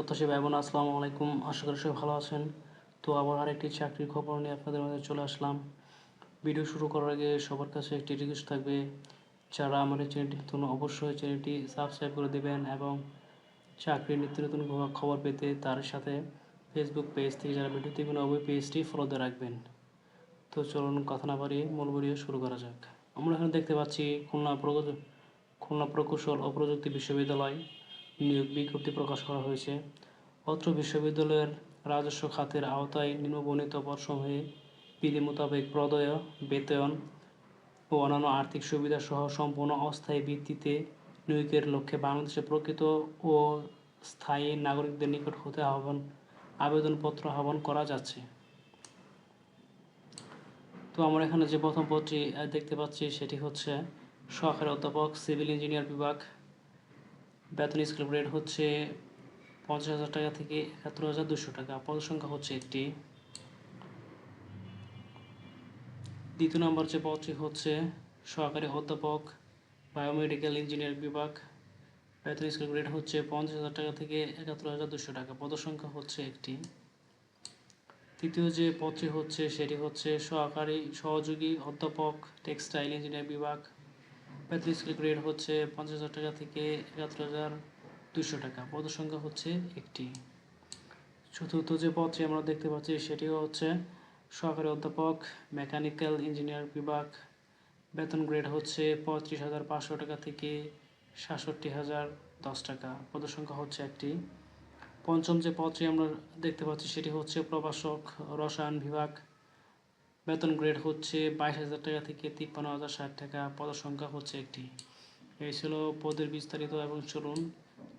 প্রত্যাশী ভাই বোন আসসালামু আলাইকুম। আশা করি সবাই ভালো আছেন। তো আবার আরেকটি চাকরির খবর নিয়ে আপনাদের মাঝে চলে আসলাম। ভিডিও শুরু করার আগে সবার কাছে একটি রিকোয়েস্ট থাকবে। যারা এই চ্যানেলটি নতুন, অবশ্যই চ্যানেলটি সাবস্ক্রাইব করে দেবেন এবং চাকরির নিত্য নতুন খবর পেতে তার সাথে ফেসবুক পেজ থেকে যারা ভিডিও দেখবেন ওই পেজটি ফলো দিয়ে রাখবেন। তো চলুন কথা না বাড়িয়ে মূল ভিডিও শুরু করা যাক। আমরা এখানে দেখতে পাচ্ছি খুলনা খুলনা প্রকৌশল ও প্রযুক্তি বিশ্ববিদ্যালয়। নিয়োগ বিজ্ঞপ্তি প্রকাশ করা হয়েছে। অত্র বিশ্ববিদ্যালয়ের রাজস্ব খাতের আওতায় নিম্নবর্ণিত পদসমূহে বিধি মোতাবেক প্রদয়, বেতন ও অন্যান্য আর্থিক সুবিধা সহ সম্পূর্ণ অস্থায়ী ভিত্তিতে নিয়োগের লক্ষ্যে বাংলাদেশের প্রকৃত ও স্থায়ী নাগরিকদের নিকট হতে আহ্বান, আবেদনপত্র আহ্বান করা যাচ্ছে। তো আমরা এখানে যে প্রথম পদটি দেখতে পাচ্ছি সেটি হচ্ছে সহকারী অধ্যাপক, সিভিল ইঞ্জিনিয়ার বিভাগ বেতন স্কেল গ্রেড হচ্ছে পঞ্চাশ হাজার টাকা থেকে একাত্তর হাজার দুশো টাকা। পদ সংখ্যা হচ্ছে একটি। দ্বিতীয় নম্বর যে পদটি হচ্ছে সহকারী অধ্যাপক, বায়োমেডিক্যাল ইঞ্জিনিয়ার বিভাগ। বেতন স্কেল গ্রেড হচ্ছে পঞ্চাশ হাজার টাকা থেকে একাত্তর হাজার দুশো টাকা। পদ সংখ্যা হচ্ছে একটি। তৃতীয় যে পদটি হচ্ছে, সেটি হচ্ছে সহকারী সহযোগী অধ্যাপক, টেক্সটাইল ইঞ্জিনিয়ার বিভাগ। বেতন স্কেল গ্রেড হচ্ছে পঞ্চাশ হাজার টাকা থেকে একাত্তর হাজার দুশো টাকা। পদ সংখ্যা হচ্ছে একটি। চতুর্থ যে পদটি আমরা দেখতে পাচ্ছি, সেটিও হচ্ছে সহকারী অধ্যাপক, মেকানিক্যাল ইঞ্জিনিয়ার বিভাগ। বেতন গ্রেড হচ্ছে পঁয়ত্রিশ হাজার পাঁচশো টাকা থেকে সাতষট্টি হাজার দশ টাকা। পদ সংখ্যা হচ্ছে একটি। পঞ্চম যে পদটি আমরা দেখতে পাচ্ছি, সেটি হচ্ছে প্রভাষক রসায়ন বিভাগ। বেতন গ্রেড হচ্ছে বাইশ হাজার টাকা থেকে তিপ্পান্ন হাজার ষাট টাকা পদ সংখ্যা হচ্ছে একটি। এই ছিল পদের বিস্তারিত এবং চলুন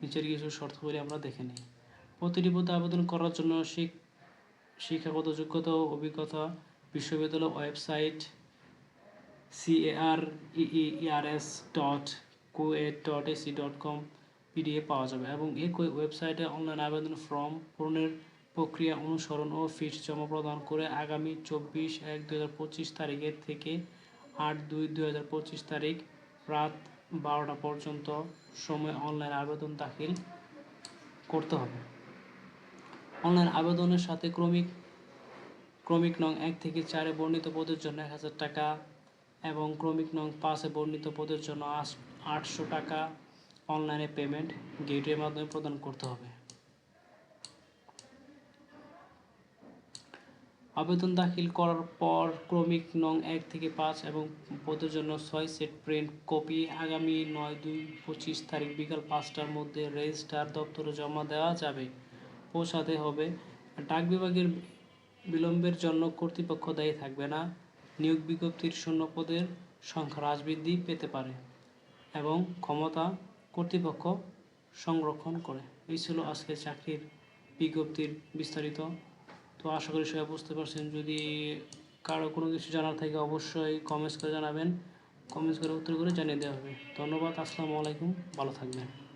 নিচের কিছু শর্তাবলী আমরা দেখে নিই। প্রতিটি পদে আবেদন করার জন্য শিক, শিক্ষাগত যোগ্যতা ও অভিজ্ঞতা, বিশ্ববিদ্যালয় website CAR ERS dot KUET dot AC dot com PDF পাওয়া যাবে এবং এই ওয়েবসাইটে অনলাইন আবেদন ফর্ম পূরণের প্রক্রিয়া অনুসরণ ও ফিস জমা প্রদান করে আগামী চব্বিশ এক দু হাজার পঁচিশ তারিখের থেকে আট দুই দু হাজার পঁচিশ তারিখ রাত বারোটা পর্যন্ত সময় অনলাইন আবেদন দাখিল করতে হবে। অনলাইন আবেদনের সাথে ক্রমিক ক্রমিক নং এক থেকে চারে বর্ণিত পদের জন্য এক হাজার টাকা এবং ক্রমিক নং পাঁচে বর্ণিত পদের জন্য আটশো টাকা অনলাইনে পেমেন্ট গেটের মাধ্যমে প্রদান করতে হবে। আবেদন দাখিল করার পর ক্রমিক নং এক থেকে পাঁচ এবং পদের জন্য ছয় সেট প্রিন্ট কপি আগামী নয় দুই পঁচিশ তারিখ বিকাল পাঁচটার মধ্যে রেজিস্ট্রার দপ্তরে জমা দেওয়া যাবে। পৌঁছাতে হবে। ডাক বিভাগের বিলম্বের জন্য কর্তৃপক্ষ দায়ী থাকবে না। নিয়োগ বিজ্ঞপ্তির শূন্য পদের সংখ্যা হ্রাস বৃদ্ধি পেতে পারে এবং ক্ষমতা কর্তৃপক্ষ সংরক্ষণ করে। এই ছিল আজকে চাকরির বিজ্ঞপ্তির বিস্তারিত তো আশা করি সবাই বুঝতে পারছেন। যদি কারও কোনো কিছু জানার থাকে, অবশ্যই কমেন্টস করে জানাবেন। কমেন্টস করে উত্তর করে জানিয়ে দেওয়া হবে। ধন্যবাদ, আসসালামু আলাইকুম, ভালো থাকবেন।